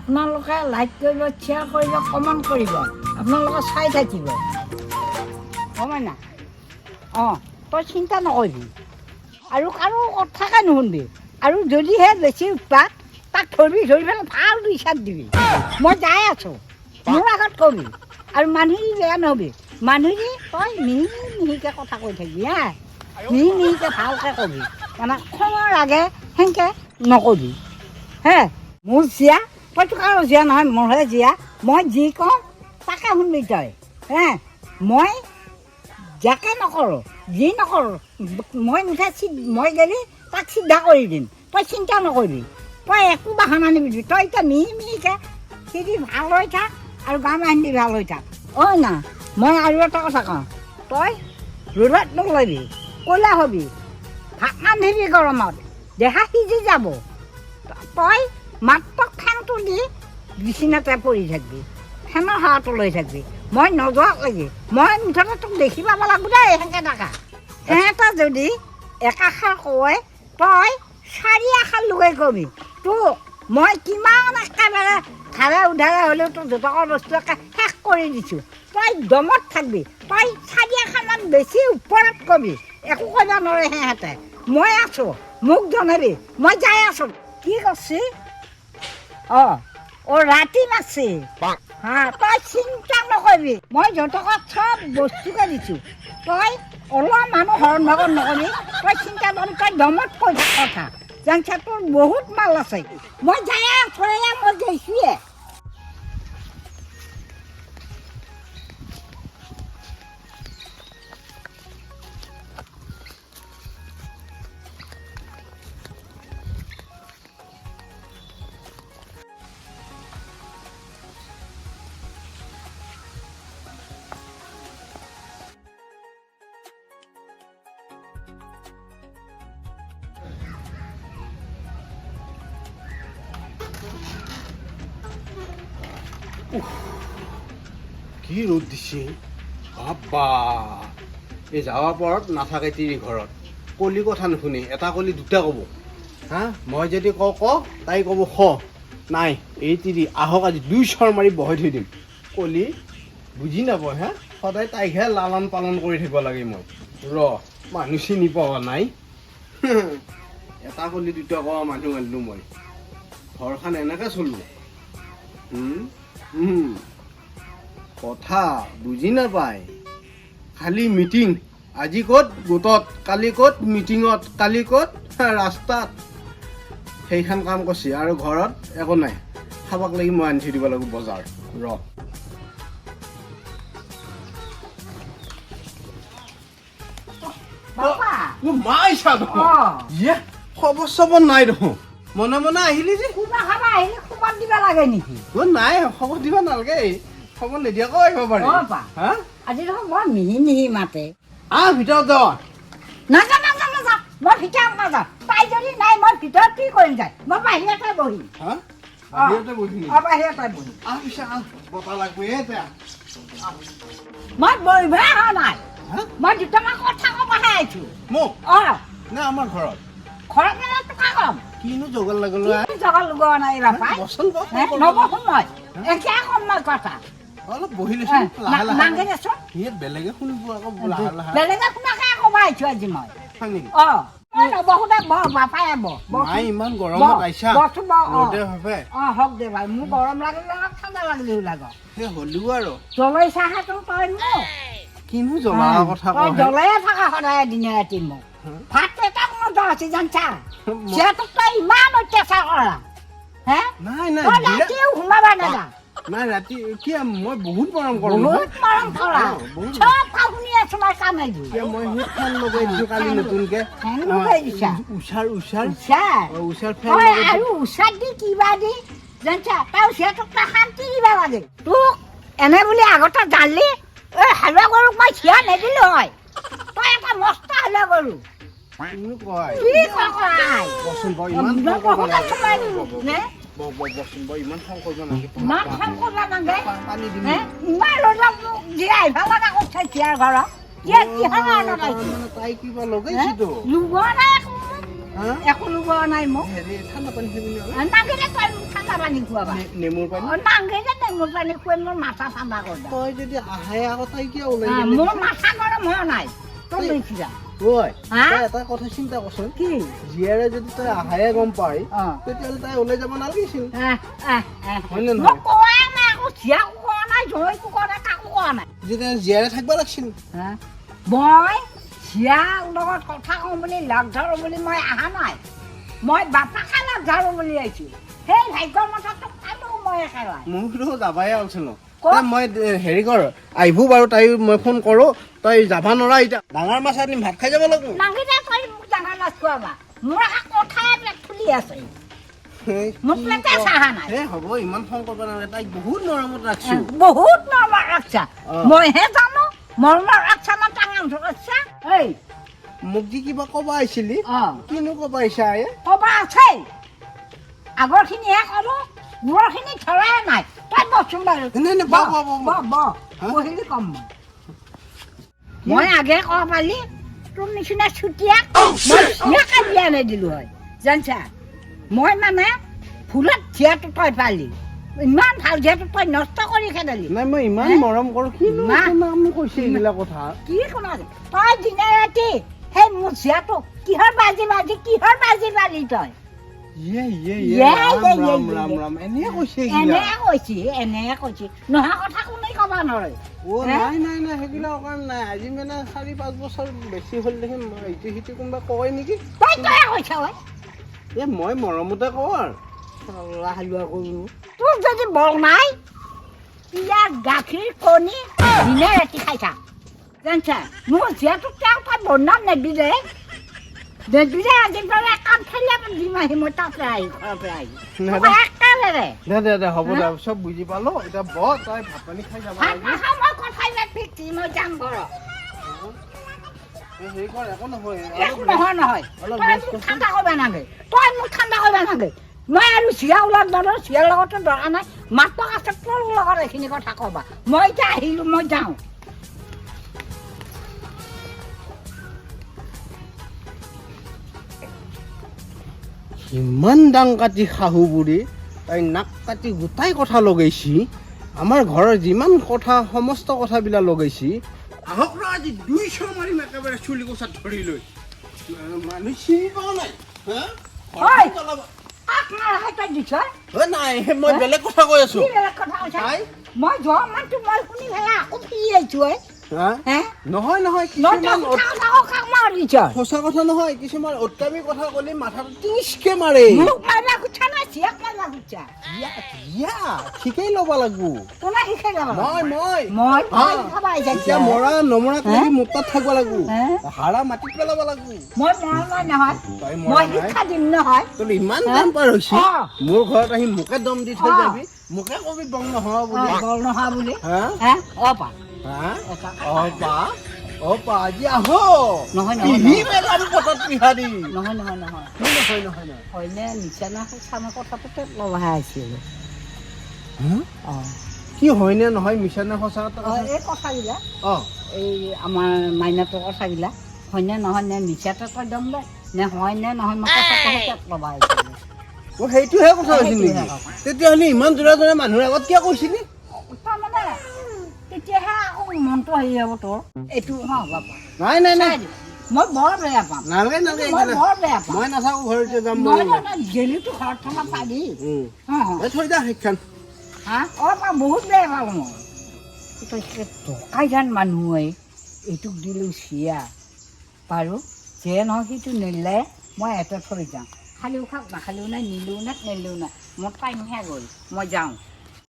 আপোনালোকে লাইক কৰিব শ্বেয়াৰ কৰিব কমেণ্ট কৰিব। আপোনালোকে চাই থাকিব। গম না অঁ, তই চিন্তা নকৰিবি। আৰু কাৰো কথাকে নুশুনবি। আৰু যদিহে বেছি উৎপাত, তাক ধৰিবি, ধৰি পেলাই ভালো চাত দিবি। মই যাই আছোঁ। মোৰ আগত কবি। আৰু মানুহ বেয়া নহবি। মানুহ তই মিহি মিহিকৈ কথা কৈ থাকিবি, হা? মিহি মিহিকৈ ভালকৈ কবি। মানে খঙৰ আগে সেনেকৈ নকবি। হে? মোৰ জীয়া তইতো কাৰো জীয়া নহয়, মোৰহে জীয়া। মই যি কওঁ, তাকে শুনবি তই। হে, মই যাকে নকৰোঁ, যি নকৰোঁ, মই মুঠে চি মই গেলি তাক চিধা কৰি দিম। তই চিন্তা নকৰিবি। তই একো বাহানা নিবিবি তই এতিয়া মিহি মিহিকৈ সিদি ভালো হৈ থাক আৰু গাঁও বাহিনী ভালো হৈ থাক। অ' না, মই আৰু এটা কথা কওঁ। তই ৰ'দত নলবি, ক'লা হ'বি। ভাত ৰান্ধিবি গৰমত, দেহা সিজি যাব। তই মাত্ৰ ফেনটো দি বিচনাতে পৰি থাকিবি। ফেনৰ হাৱাটো লৈ থাকিবি। মই নোযোৱাক লাগি, মই মুঠতে তোক দেখি পাব লাগিব দেই, সেনেকৈ থাকা। সিহঁতে যদি একাষাৰ কয়, তই চাৰি আষাৰ লগাই কবি, তোক মই কিমান একেবাৰে ধাৰে উধাৰে হ'লেও তোৰ দুটকা বস্তু একে শেষ কৰি দিছোঁ। তই দমত থাকিবি, তই চাৰি আষাৰমান বেছি ওপৰত কবি, একো কৰিব নোৱাৰে সিহঁতে। মই আছোঁ, মোক জনাবি, মই যাই আছোঁ। কি কৰছি? অঁ অ' ৰাতি মাৰছি হা তই চিন্তা নকৰিবি মই যতকত চব বস্তুকে দিছোঁ। তই অলপ মানুহ হৰণ ভাগত নকৰিবি তই চিন্তা নকৰি তই দমত কৈ কথা। জানছা তোৰ বহুত মাল আছে। মই যায় থৈয়ে মই গৈছোঁৱে কি ৰ'দ দিছে। বাবা এই যাৱা পৰত নাথাকে তিৰি ঘৰত। কলি কথা নুশুনি, এটা কলি দুটা ক'ব। হা, মই যদি কওঁ ক, তাই ক'ব খ নাই, এই তিৰি আহক আজি দুই চৰ মাৰি বহাই থৈ দিম। কলি বুজি নাপায়, হা? সদায় তাইকহে লালন পালন কৰি থাকিব লাগে মই। ৰ, মানুহ চিনি পোৱা নাই? এটা কলি দুটা কোৱা মানুহ আনিলো মই। ঘৰখন এনেকে চলো। কথা বুজি নাপায়। খালি মিটিং। আজি ক'ত গোটত কালি ক'ত মিটিঙত কালি ক'ত ৰাস্তাত। সেইখন কাম কৰিছে আৰু ঘৰত একো নাই। খাবাক লাগি মই আনি থৈ দিব লাগিব বজাৰ। ৰ। মাই চা অঁ। ইয়ে খবৰ চবৰ নাই দেখোন। মনে মনে আহিলি যে। কিবা খাবা আহিলে খবৰ দিব লাগে নেকি? অ' নাই খবৰ দিব নালাগে। খবৰ নিদিয়াকৈ আহিব পাৰি। অ' বা। হা? আজি দেখোন বৰ মিহি মিহি মাতে। আহ ভিতৰত যাওঁ নাযা নাযা নাযা। মই ভিতৰত নাযাওঁ। তাই যদি নাই মই ভিতৰত কি কৰিম যায় মই বাহিৰতে বহিম। হা? বাহিৰতে বহি অঁ বাহিৰতে বহিম। আহ পিছে আহ বতাহ লাগবে এতিয়া। মই বহিবহে অহা নাই। মই দুটামান কথা ক'বহে আহিছোঁ। মোক? অঁ। নে আমাৰ ঘৰত? ঘৰত মানে টকা কম? কিনো জগাল লাগিল কি জগা লগোৱা নাই বহ হে, নবহোঁ মই একে মই কথা। অলপ বহি হে, লৈছোন লাহে। না- নাংগে দেচোন। সিয়ে বেলেগে শুনিব আকৌ বেলেগে শুনাকে ক'ব আহিছোঁ আজি মই। অঁ কিনো জ্বলা কথা তই থাকা সদায় দিনে ৰাতি মোক। ভাত জানছা মই- সিহঁতক তই ইমান অত্যাচাৰ কৰা হে নাই নাই ৰাতিও সোমাবা নাযা নাই ৰাতি কি মই বহুত মৰম কৰোঁ। বহুত মৰম কৰা। চব কাম শুনি মই কামে দি মই সেই ফেন লগাই দিছোঁ কালি নতুনকে। ফেন লগাই দিছা? উষাৰ উষাৰ উষাৰ উষাৰ ফেন তই লগাই দিছোঁ। আৰু উচাত দি কিবা দি জানছা তই সিহঁতক তই শান্তি দিবা লাগে। তোক এনে বুলি আগতে জানলি এই হালোৱা গৰুক মই থিয়া নিদিলো হয়। তই এটা মস্ত হালোৱা গৰু। কিনো কয়? কি কয়? বচোন বৰ ইমান নালাগে। সময় নে ব- ব- বচোন বৰ ইমান খং কৰিব নালাগে ইমান খং কৰিব নালাগে পা- পানী দিম হে ইমান মোক জীয়াই ভালো লগা কথা থিয়াৰ ঘৰত কিয় কিহৰ কাৰণে তাৰ পাইছো মানে তাই কিবা লগাইছিতো লোগোৱা নাই একো হা একো লগোৱা নাই মোক হেৰি ঠাণ্ডা পানী খাবি নহয় নাগেৰে তই মোক ঠাণ্ডা পানী খুৱাবা? নে- নেমুৰ পানী? অ, নাগেৰে নেমুৰ পানী খুৱাই মোৰ মাথা ঠাণ্ডা কৰি দে তই যদি আহে আকৌ তাই কিয় ওলাই মোৰ মাথা গৰম হোৱা নাই। তই এই- লৈছিলা ঐ হা? এটা কথা চিন্তা কৰচোন কি? জীয়াৰে যদি তই আহে গম পাই তেতিয়াহ'লে তাই ওলাই যাব নালাগিছিল মোক নহয় কোৱাই নাই আকৌ কোৱা নাই জয়কো কোৱা নাই কাকো কোৱা নাই। যেতিয়া জীয়াৰে থাকিব লাগিছিল? মই জীয়াৰ লগত কথা কওঁ বুলি লগ ধৰোঁ বুলি মই অহা নাই। মই বাপাকে লগ ধৰোঁ বুলি আহিছোঁ। সেই ভাগ্যৰ মতাটো পালোঁ মই একেবাৰে। মোৰতো যাবাই আছিল? মই হেৰি কৰ আহিব বাৰু তাই মই ফোন কৰো তই যাবা নোৱাৰা এতিয়া। ডাঙৰ মাছ আনিম ভাত খাই যাব লাগিব। মোক যি কিবা কবা আছিলি কিনো কবা আগৰখিনিহে ক'ব মূৰখিনি ধৰাই নাই। তই ব, ব, ব, ব। কম মই। আগে ক'ব পালি তোৰ নিচিনা চুতীয়াক মই নিদিলোঁ হয় জানছা? মই মানে ফুলত জীয়াটো তই পালি। ইমান ভালো জীয়াটো তই নষ্ট কৰি খেদালি। নাই মই ইমান মৰম কৰোঁ? মোক কৈছে এইবিলাক কথা? কি শুনা? তই দিনে ৰাতি সেই মোৰ জীয়াটো কিহৰ বাজি বাজি কিহৰ বাজি বালি তই? মানে চাৰি পাঁচ বছৰ বেছি হ'ল দেখি মই ইটো সিটো কোনোবা কয় নেকি? এ মই মৰমতে কওঁ আৰু। হালোৱা কৰোঁ। তোৰ যদি বল নাই ইয়াৰ গাখীৰ কণী দিনে ৰাতি খাই থাক। জানছা? মোৰ জীয়াটোক তেওঁ তই বনাম নেবি দে নেবি দে আজি পৰা কাম খেলি দিম আহি মই তাতে আহি ঘৰৰ পৰা আহি নাই, মই একেবাৰে দে। দে দে হ'ব দে হা? চব বুজি পালো এতিয়া ব তই ভাত পানী খাই যাব ভাত লাগিব নাখাওঁ মই কথাই নাপিকি মই যাম ঘৰত এই হেৰি কৰ একো নহয় নহয় নহয় অলপ তই rest মোক কৰচোন। ঠাণ্ডা নাগে তই মোক ঠাণ্ডা নাগে মই আৰু চিৰা ওলাত ধৰো চিৰাৰ লগতো দৰকাৰ নাই। মাত্ৰ আছে তোৰ লগত এইখিনি কথা ক'বা। মই এতিয়া আহিলোঁ মই যাওঁ। ইমান ডাং কাটি শাহু বুঢ়ী তাই নাক কাটি গোটাই কথা লগাইছি আমাৰ ঘৰৰ যিমান কথা সমস্ত কথাবিলাক লগাইছি আহক ৰ আজি দুইশ মাৰিম একেবাৰে চুলি কোচাত ধৰি লৈ। মানুহ চিনি পোৱা নাই মই বেলেগ কথা কৈ আছো? মই যোৱা মানটো মই শুনি পেলাই আকৌ ফিৰি আহিছোঁ হে? নহয় নহয় সঁচা কথা নহয় কিছুমান অত্যামী কথা ক'লে মাথাটো মাৰে। মোক নাই চিয়াক ইয়া, ল'ব লাগব। শিকাই মই মই। মই এতিয়া মৰা নমৰা হে? মোৰ তাত থাকিব লাগব? হাৰা মাটিত পেলাব লাগব। মই মৰা নহয়। মই শিক্ষা দিম নহয়। তোৰ ইমান? কাম পাৰ হৈছে। মোৰ ঘৰত আহি মোকে দম দি থৈ যাবি। মোকে কবি বং নহয় বুলি। বল নহয় বুলি। হা? অ পা। হা? অ পা। অ পা আজি আহ নহয় নহয় পিহি নহয়। পেলাম পটত পিহাৰি নহয় নহয় নহয়। নহয় নহয় নহয় হয়নে? মিছা না সঁচা মই কথাটোতে লগাই আছিলোঁ। অঁ। কি হয়নে নহয় মিছা নে সঁচা কথা? এই কথাবিলাক। অ। এই আমাৰ মাইনাটোৰ কথাবিলাক। হয়নে নহয় নে মিছাতে তই দম দে? নে হয় নে নহয় মই লগাই আছিলোঁ। অ সেইটোহে কথা হৈছিল নেকি? তেতিয়াহ'লে ইমান জোৰা জোৰা মানুহৰ আগত কিয় কৈছিলি? তাৰমানে তেতিয়াহে মনটো হেৰি হ'ব তোৰ। এইটো অঁ নাই নাই নাই। মই বৰ বেয়া পাম নালাগে নালাগে মই বৰ বেয়া পাম মই নাথাকো ঘৰতে যাম মই মই জেলিটো ঘৰত থকা এই থৈ যা সেইখন। হা? অঁ পা বহুত বেয়া পাওঁ মই। টকাই যেন মানুহে এইটোক দিলোঁ চিয়া। পাৰোঁ যে নহয় সেইটো নিলে মই এটা থৈ যাওঁ খালিও খাওক নাখালেও নাই নিলেও নাই নিলেও নাই। মোৰ টাইমহে গ'ল। মই যাওঁ।